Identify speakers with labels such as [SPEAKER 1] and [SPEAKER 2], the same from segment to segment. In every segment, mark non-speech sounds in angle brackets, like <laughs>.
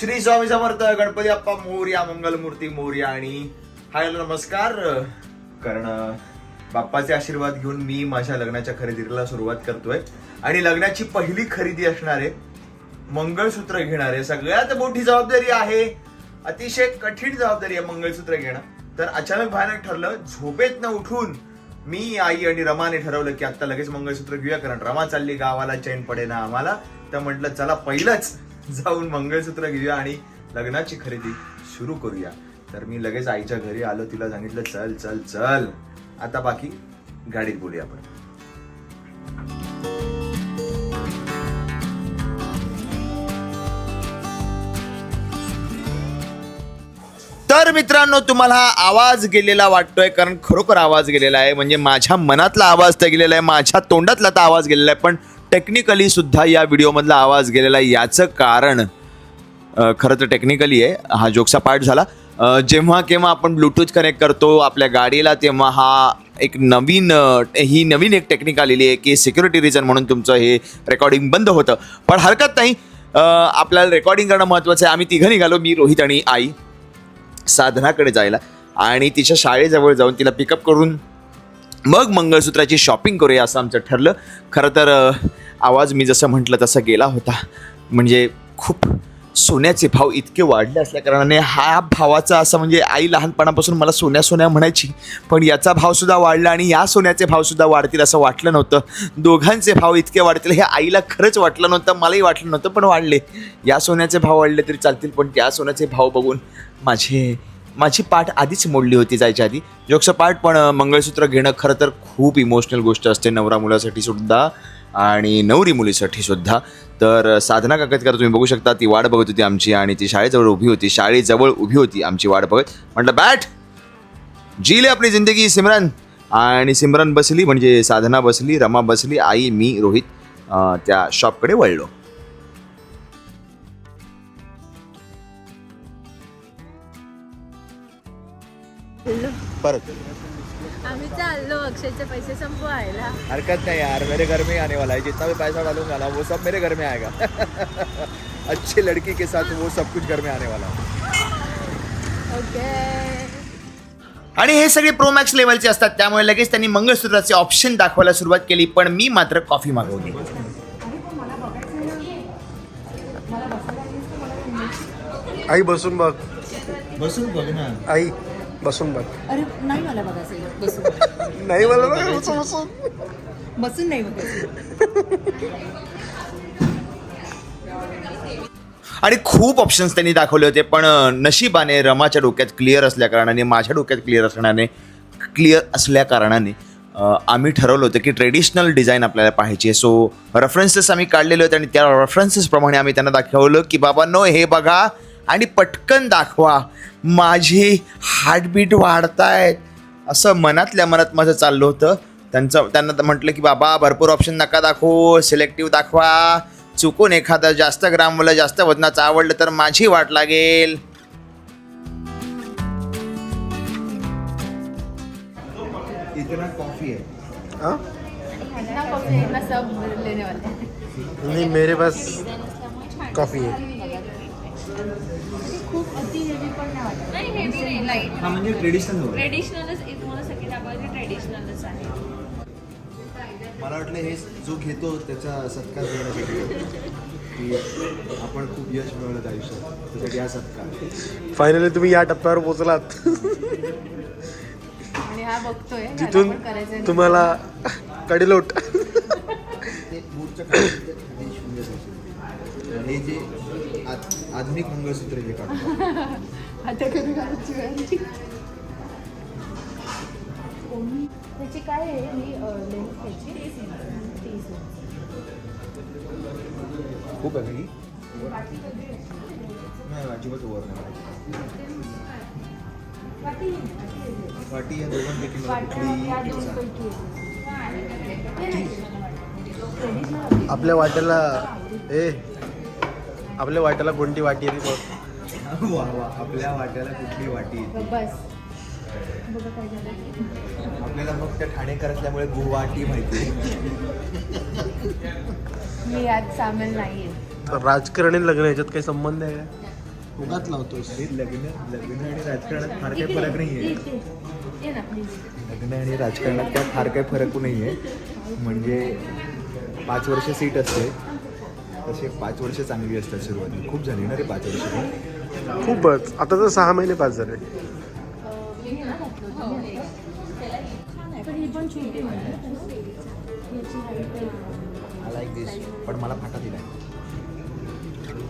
[SPEAKER 1] श्री स्वामी समर्थ गणपती अप्पा मोर्या मंगलमूर्ती मोर्या आणि हाय नमस्कार. कारण बाप्पाचे आशीर्वाद घेऊन मी माझ्या लग्नाच्या खरेदीला सुरुवात करतोय. आणि लग्नाची पहिली खरेदी असणार आहे मंगळसूत्र घेणार आहे सगळ्यात मोठी जबाबदारी आहे. अतिशय कठीण जबाबदारी आहे मंगळसूत्र घेणं. तर अचानक भयानक ठरलं झोपेत न उठून मी आई आणि रमाने ठरवलं की आता लगेच मंगळसूत्र घेऊया कारण रमा चालली गावाला चैन पडे ना आम्हाला. तर म्हटलं चला पहिलंच जाऊन मंगळसूत्र घेऊया आणि लग्नाची खरेदी सुरू करूया. तर मी लगेच आईच्या घरी आलो तिला सांगितलं चल चल चल. आता बाकी गाडीत बोलूया आपण. तर मित्रांनो तुम्हाला हा आवाज गेलेला वाटतोय कारण खरोखर आवाज गेलेला आहे. म्हणजे माझ्या मनातला आवाज तर गेलेला आहे माझ्या तोंडातला तर आवाज गेलेला आहे पण टेक्निकली सुद्धा या व्हिडिओमधला आवाज गेलेला आहे. याचं कारण खरं तर टेक्निकली आहे. हा जोकचा पार्ट झाला. जेव्हा केव्हा आपण ब्लूटूथ कनेक्ट करतो आपल्या गाडीला तेव्हा हा एक नवीन ही नवीन एक टेक्निक आलेली आहे की सिक्युरिटी रिझन म्हणून तुमचं हे रेकॉर्डिंग बंद होतं. पण हरकत नाही. आपल्याला रेकॉर्डिंग करणं महत्त्वाचं आहे. आम्ही तिघं निघालो मी रोहित आणि आई. साधनाकडे जायला. आणि तिच्या शाळेजवळ जाऊन तिला पिकअप करून मग मंगळसूत्राची शॉपिंग करूया असं आमचं ठरलं. खरं तर आवाज मी जसं म्हटलं तसा गेला होता. म्हणजे खूप सोन्याचे भाव इतके वाढले असल्याकारणाने हा भावाचा असं म्हणजे आई लहानपणापासून मला सोन्या सोन्या म्हणायची. पण याचा भावसुद्धा वाढला आणि या सोन्याचे भावसुद्धा वाढतील असं वाटलं नव्हतं. दोघांचे भाव इतके वाढतील हे आईला खरंच वाटलं नव्हतं मलाही वाटलं नव्हतं पण वाढले. या सोन्याचे भाव वाढले तरी चालतील पण त्या सोन्याचे भाव बघून माझे माझी पाठ आधीच मोडली होती जायच्या आधी. जोक्स पाठ पण मंगळसूत्र घेणं खरं तर खूप इमोशनल गोष्ट असते. नवरा मुलासाठी सुद्धा आणि नवरी मुलीसाठी सुद्धा. तर साधना काकतकर तुम्ही बघू शकता ती वाट बघत होती आमची आणि ती शाळेजवळ उभी होती. शाळेजवळ उभी होती आमची वाट बघत. म्हटलं बॅट जी आपली जिंदगी सिमरन. आणि सिमरन बसली म्हणजे साधना बसली रमा बसली आई मी रोहित त्या शॉपकडे वळलो. परत.
[SPEAKER 2] आम्ही चाललो अक्षयचे पैसे संपवायला.
[SPEAKER 1] हरकत नहीं यार मेरे घर में ही आने वाला है. जितना भी पैसा डालूंगा ना वो सब मेरे घर में आएगा. <laughs> अच्छी लड़की के साथ वो सब कुछ घर में आने वाला है.
[SPEAKER 2] ओके
[SPEAKER 1] आणि हे सगळे प्रोमॅक्स लेवलचे असतात त्यामुळे लगेच त्यांनी मंगळसूत्राचे ऑप्शन दाखवायला सुरुवात केली पण मी मात्र कॉफी मागवली.
[SPEAKER 3] आई बसून बघ.
[SPEAKER 1] बसून बघ ना.
[SPEAKER 3] आई. बसून बघ.
[SPEAKER 2] अरे नाही मला बघायचं बसून
[SPEAKER 3] नाही मला ना बसून. बसून
[SPEAKER 2] नाही बघायचं
[SPEAKER 1] आणि खूप ऑप्शन्स त्यांनी दाखवले होते पण नशिबाने रमाच्या डोक्यात क्लिअर असल्या कारणाने माझ्या डोक्यात क्लिअर असण्याने क्लिअर असल्या कारणाने आम्ही ठरवलं होतं की ट्रेडिशनल डिझाईन आपल्याला पाहिजे सो रेफरन्सेस आम्ही काढलेले होते आणि त्या रेफरन्सेसप्रमाणे आम्ही त्यांना दाखवलं की बाबा नो हे बघा आणि पटकन दाखवा. माझी हार्टबीट वाढतायत. असं मनातल्या मनात माझं चाललं होतं. त्यांचं त्यांना तर म्हटलं की बाबा भरपूर ऑप्शन नका दाखवू. सिलेक्टिव्ह दाखवा. चुकून एखादं जास्त ग्रामवाला जास्त वजनाचं आवडलं तर माझी वाट लागेल. इतना कॉफी है
[SPEAKER 3] हाँ?
[SPEAKER 2] सब लेने वाले.
[SPEAKER 3] नहीं मेरे पास कॉफी है <laughs>
[SPEAKER 2] खूप अति हेवी पण नाही वाटत.
[SPEAKER 4] नाही हेवी नाही लाइट
[SPEAKER 1] हा म्हणजे ट्रेडिशनल
[SPEAKER 4] ट्रेडिशनलच तुम्हाला सगळी दाखवायची ट्रेडिशनलच आहे.
[SPEAKER 1] मला वाटलं हे जो घेतो त्याचा सत्कार करण्यासाठी की आपण खूप यश मिळवलं आयुष्यात. त्यासाठी हा सत्कार.
[SPEAKER 3] फायनली तुम्ही या टप्प्यावर पोहोचलात.
[SPEAKER 2] आणि हा बघतोय नाही.
[SPEAKER 3] तुम्हाला कडेलोट.
[SPEAKER 1] हे जे आध- आधुनिक मंगळसूत्र जे काढतात <laughs>
[SPEAKER 2] आता कधी घालायची वेळ. त्याची काय आहे? ही लेंथ त्याची तीस इंच
[SPEAKER 1] खूप आहे. ही नाही अजिबात वर नाही. वाटी या दोघांपैकी मला कुठली.
[SPEAKER 3] आपल्या वाट्याला ए आपल्या वाट्याला कोणती वाटी आहे ती बघ.
[SPEAKER 1] वा वा आपल्या वाट्याला कुठली वाटी येते?
[SPEAKER 2] बस. बघा काय झालं
[SPEAKER 1] आपल्याला मग त्या ठाणेकर असल्यामुळे गुवाहाटी माहिती
[SPEAKER 2] मी यात सामील नाहीये.
[SPEAKER 3] तर राजकारण लग्न याच्यात काही संबंध आहे का? उगाच लावतोस
[SPEAKER 1] लग्न लग्न आणि राजकारणात फार काही फरक नाही आहे.
[SPEAKER 2] ये ना प्लीज
[SPEAKER 1] लग्न आणि राजकारणात काय फार काही फरक नाही आहे. म्हणजे पाच वर्ष सीट असते. तसे पाच वर्ष चांगली असतात सुरुवातीला. खूप झाली ना रे पाच वर्ष.
[SPEAKER 3] खूपच. आता तर सहा महिने पास झाले.
[SPEAKER 1] लाईक दिस पण मला फाटा दिलाय.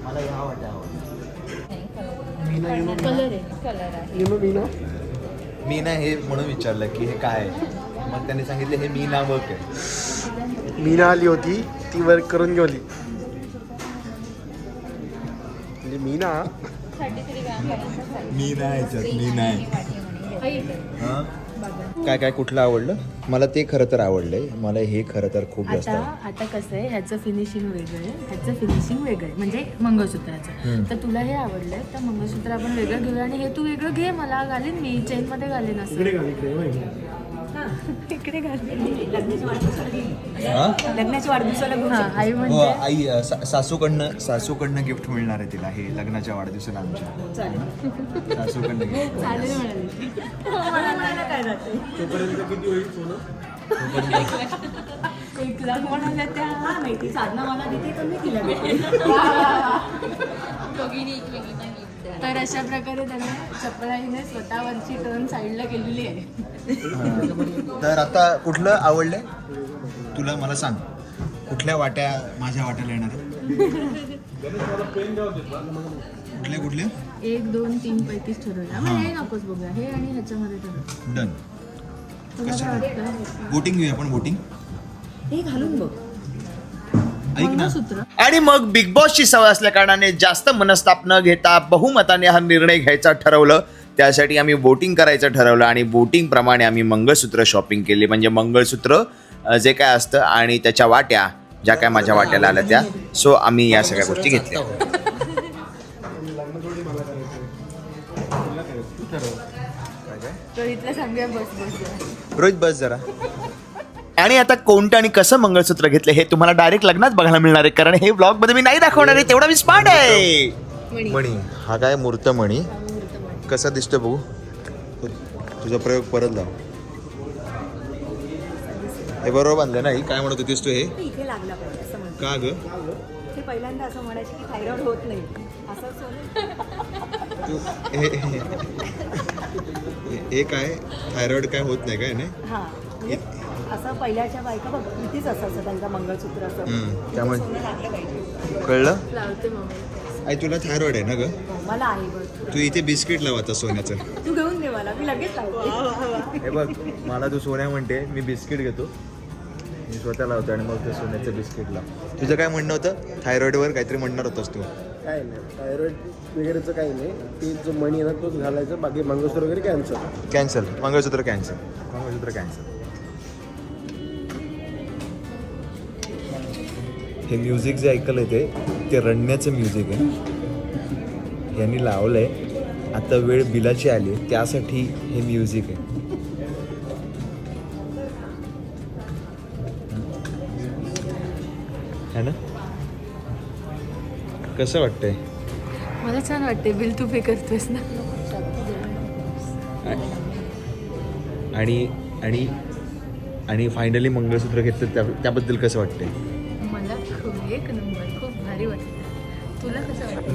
[SPEAKER 1] मला ह्या वाट्या आवडल्या.
[SPEAKER 2] कलर आहे
[SPEAKER 4] कलर आहे.
[SPEAKER 3] यु नो मी ना
[SPEAKER 1] मी ना हे म्हणून विचारलं की हे काय आहे? मग त्यांनी सांगितलं हे मी ना वर्क आहे.
[SPEAKER 3] मीना आली होती ती वर्क करून गेली.
[SPEAKER 1] मी नाही याच्यात मी नाही हां? काय काय कुठलं आवडलं? मला ते खरं तर आवडलंय. मला हे खरं तर खूप जास्त
[SPEAKER 2] आता
[SPEAKER 1] आवडलं.
[SPEAKER 2] आता कसं आहे ह्याचं फिनिशिंग वेगळं आहे. ह्याचं फिनिशिंग वेगळं आहे. म्हणजे मंगळसूत्राचं. तर तुला हे आवडलंय तर मंगळसूत्र आपण वेगळं घेऊया. आणि हे तू वेगळं घे मला घालीन. मी चेन मध्ये घालीन असं. इकडे
[SPEAKER 1] हां?
[SPEAKER 5] लग्नाच्या वाढदिवसाला
[SPEAKER 2] हा आई
[SPEAKER 1] हो
[SPEAKER 2] म्हणजे
[SPEAKER 1] आई सा- सासूकडनं सासूकडनं गिफ्ट मिळणार आहे तिला. हे लग्नाच्या वाढदिवसाला आमच्या. सासूकडनं gift. <laughs>
[SPEAKER 2] एक लाख म्हणाल्या त्या.
[SPEAKER 5] माहिती. साधना मला देते तर मी तिला देते. <laughs>
[SPEAKER 4] दोघींनी एकमेकींना gift द्या.
[SPEAKER 2] तर अशा प्रकारे त्याने चपळाईने स्वतःवरची टर्न साईडला केलेली आहे. <laughs>
[SPEAKER 1] तर आता कुठलं आवडलंय? तुला मला सांग. कुठल्या वाट्या माझ्या वाट्याला येणार आहे? कुठल्या कुठल्या
[SPEAKER 2] एक दोन तीन पैकीच ठरवूया हे. नकोच बघूया. हे आणि ह्याच्यामध्ये ठरव.
[SPEAKER 1] डन. वोटिंग घेऊया आपण वोटिंग
[SPEAKER 5] हे घालून बघ.
[SPEAKER 1] ऐक ना.
[SPEAKER 2] मंगळसूत्र.
[SPEAKER 1] आणि मग बिग बॉसची सवय असल्या कारणाने जास्त मनस्ताप न घेता बहुमताने हा निर्णय घ्यायचा ठरवलं. त्यासाठी आम्ही वोटिंग करायचं ठरवलं आणि वोटिंग प्रमाणे आम्ही मंगळसूत्र शॉपिंग केली. म्हणजे मंगळसूत्र जे काय असतं आणि त्याच्या वाट्या ज्या काय माझ्या वाट्याला आल्या त्या. सो आम्ही या सगळ्या गोष्टी घेतल्या. <laughs> रोहित बस जरा. आणि आता कोणतं आणि कसं मंगळसूत्र घेतलं हे तुम्हाला डायरेक्ट लग्नात बघायला मिळणार आहे. कारण हे ब्लॉगमध्ये मी नाही दाखवणार आहे तेवढा मी स्मार्ट आहे. मणी. हा काय मूर्त मणी कसा दिसतोय बघू? तु- तुझा प्रयोग परत लाव. हे बरोबर बांधलं नाही काय म्हणत होतीस तू हे?
[SPEAKER 5] ते इथे लागला पाहिजे असं म्हणतो
[SPEAKER 1] का ग?
[SPEAKER 5] ते पहिल्यांदा असं म्हणायचे की थायरॉइड होत नाही. असं
[SPEAKER 1] तू हे हे- हे काय? थायरॉइड काय होत नाही काय नाही
[SPEAKER 5] हां. म्हणजे असं पहिल्याच्या बायका बघ इथेच असायचं त्यांचं मंगळसूत्र असं.
[SPEAKER 1] त्यामुळे-
[SPEAKER 5] लागलं पाहिजे.
[SPEAKER 1] कळलं?
[SPEAKER 2] लावते मम्मी.
[SPEAKER 1] आई तुला थायरॉइड आहे ना ग?
[SPEAKER 5] मला आहे
[SPEAKER 1] तू इथे बिस्किट लावायचा सोन्याचं.
[SPEAKER 5] तू घेऊन दे मला मी लगेच लावते.
[SPEAKER 1] हे बघ मला तू सोन्या म्हणते मी बिस्किट घेतो. मी स्वतः लावतो आणि मग ते सोन्याचं बिस्किट लाव. तुझं काय म्हणणं होतं? थायरॉइडवर काहीतरी म्हणणार होतंस तू.
[SPEAKER 3] काय नाही थायरॉइड वगैरेचं काही नाही. ते जो मणी आहे ना तोच घालायचं बाकी मंगळसूत्र वगैरे cancel
[SPEAKER 1] cancel mangalsutra cancel mangalsutra cancel हे म्युझिक जे ऐकलं ते ते रडण्याचं म्युझिक आहे. यांनी लावलंय. आता वेळ बिलाची आली आहे, त्यासाठी हे म्युझिक आहे. है ना? कसं वाटतंय?
[SPEAKER 2] मला छान वाटते बिल तू पे करतोस ना.
[SPEAKER 1] आणि आणि आणि फायनली मंगळसूत्र घेतलं त्या त्याबद्दल कसं वाटतंय?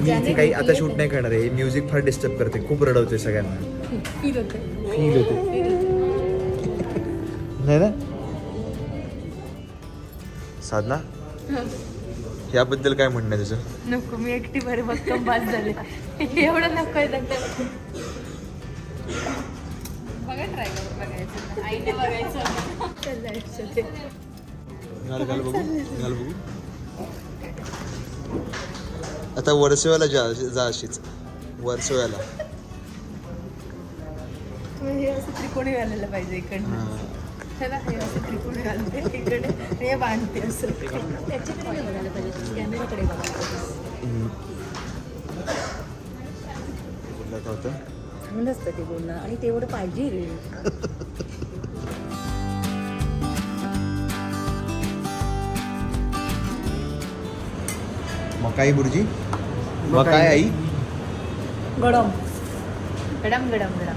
[SPEAKER 1] मी इथे काही आता शूट नाही करणार आहे. म्युझिक फार डिस्टर्ब करते. खूप रडवते सगळ्यांना.
[SPEAKER 2] फील होतं.
[SPEAKER 1] फील होते. नाही ना? साधना? याबद्दल काय म्हणणं तुझं?
[SPEAKER 2] नको मी एकटी बरे भक्कम पास झाले. एवढं नको आहे
[SPEAKER 4] बघा ट्राय बघायचं. आईने बघायचं.
[SPEAKER 2] चाललंय
[SPEAKER 1] घाल घाल बघू घाल बघू? आता वर्सोव्याला जा जा अशीच. वर्सोव्याला
[SPEAKER 2] तुम्ही हे असं त्रिकोणी घालायला पाहिजे इकडनं.
[SPEAKER 1] हां.
[SPEAKER 2] त्याला हे असं त्रिकोणी घालते इकडे. हे बांधते असं. त्याच्याकडे बघायला पाहिजे कॅमेराकडे बघायला पाहिजे.
[SPEAKER 5] चांगलं असतं ते बोलणं. आणि तेवढं पाहिजे रे. <laughs>
[SPEAKER 1] मकाई बुर्जी. मकाई आई?
[SPEAKER 5] गडम.
[SPEAKER 2] गडम गडम गडम.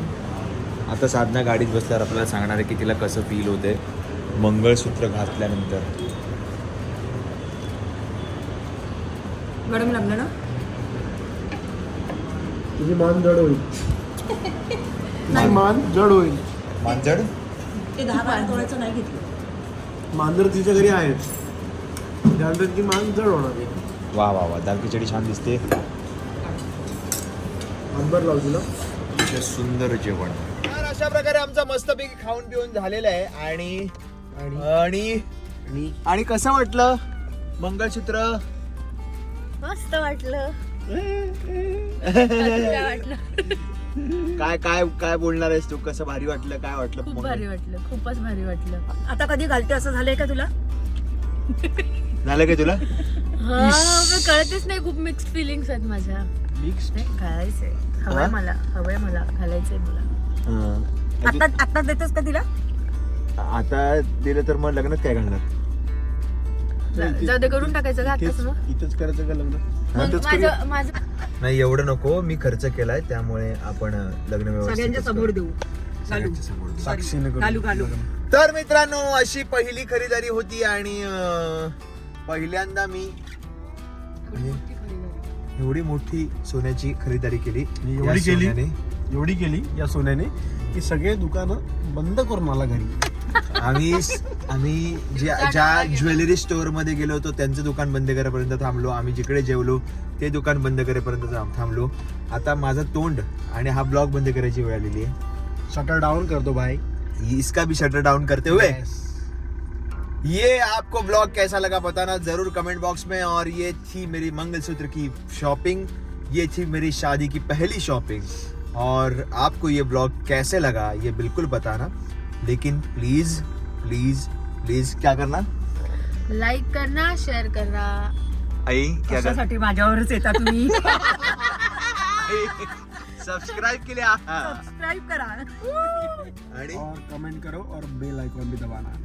[SPEAKER 1] आता साधना गाडीत बसल्यावर आपल्याला सांगणार आहे की तिला कसं फील होते मंगळसूत्र घातल्यानंतर.
[SPEAKER 5] गडम लागलं ना?
[SPEAKER 3] तुझी मान जड होईल. तुझी मान जड होईल.
[SPEAKER 1] मांजड
[SPEAKER 5] ते दहा बारा तोळ्याचं नाही घेतलं.
[SPEAKER 3] मांजर तिच्या घरी आहे. त्यानंतर ती मान जड होणार आहे.
[SPEAKER 1] वा वा वा. दाल खिचडी छान दिसते. अतिशय सुंदर जेवण. तर अशा प्रकारे आमचा मस्तपैकी खाऊन पिऊन झालेला आहे. आणि आणि?
[SPEAKER 3] आणि
[SPEAKER 1] आणि? कसं वाटलं? मंगळसूत्र?
[SPEAKER 2] मस्त वाटलं.
[SPEAKER 1] काय काय काय बोलणार आहेस तू? कसं भारी वाटलं? काय वाटलं?
[SPEAKER 2] खूप
[SPEAKER 1] मंगळ-
[SPEAKER 2] भारी वाटलं. खूपच भारी वाटलं.
[SPEAKER 5] आता कधी घालते असं झालंय का तुला?
[SPEAKER 1] झालं काय तुला?
[SPEAKER 2] हा कळतच नाही खूप मिक्स्ड फिलिंग्स आहेत माझ्या.
[SPEAKER 1] मिक्स
[SPEAKER 2] नाही घालायचंय. हवंय
[SPEAKER 1] हा?
[SPEAKER 2] मला हवंय मला घालायचंय मला.
[SPEAKER 5] आता आता देतेस का तिला?
[SPEAKER 1] आता दिलं तर मग लग्नात काय घालणार?
[SPEAKER 2] जा- जाऊ दे करून टाकायचं का आताच मग
[SPEAKER 3] इथंच करायचं का लग्न?
[SPEAKER 2] मग माझं माझं
[SPEAKER 1] नाही एवढं नको मी खर्च केलाय त्यामुळे आपण लग्न
[SPEAKER 5] सगळ्यांच्या समोर देऊ. घालू.
[SPEAKER 3] साक्षीने करून.
[SPEAKER 5] घालू घालू.
[SPEAKER 1] तर मित्रांनो अशी पहिली खरीदारी होती आणि अं, पहिल्यांदा मी एवढी मोठी सोन्याची खरीदारी केली. या
[SPEAKER 3] एवढी केली. एवढी केली या सोन्याने की सगळे दुकानं बंद करून आला घरी.
[SPEAKER 1] आम्ही आम्ही ज्या ज्या ज्वेलरी स्टोअरमध्ये गेलो होतो त्यांचं दुकान बंद करेपर्यंत थांबलो. आम्ही जिकडे जेवलो ते दुकान बंद करेपर्यंत थांब- थांबलो. आता माझं तोंड आणि हा ब्लॉग बंद करायची वेळ आलेली आहे.
[SPEAKER 3] शटर डाऊन करतो भाई.
[SPEAKER 1] इसका भी शटर डाउन करते हुए? ये आपको ब्लॉग कैसा लगा बताना ज़रूर कमेंट बॉक्स में। और ये थी मेरी मंगलसूत्र की शॉपिंग ये थी मेरी शादी की पहली शॉपिंग। और आपको ये ब्लॉग कैसे लगा ये बिल्कुल बताना। लेकिन प्लीज़ प्लीज़ प्लीज़ क्या करना?
[SPEAKER 2] लाईक करना शेअर करना।
[SPEAKER 1] आई क्या करना
[SPEAKER 5] कशासाठी माझ्यावरच येता तुम्ही?
[SPEAKER 1] सब्सक्राइब के लिए
[SPEAKER 5] सबस्क्राईब करा.
[SPEAKER 1] आणि
[SPEAKER 3] और कमेंट करो और बेल आइकॉन भी दबाना.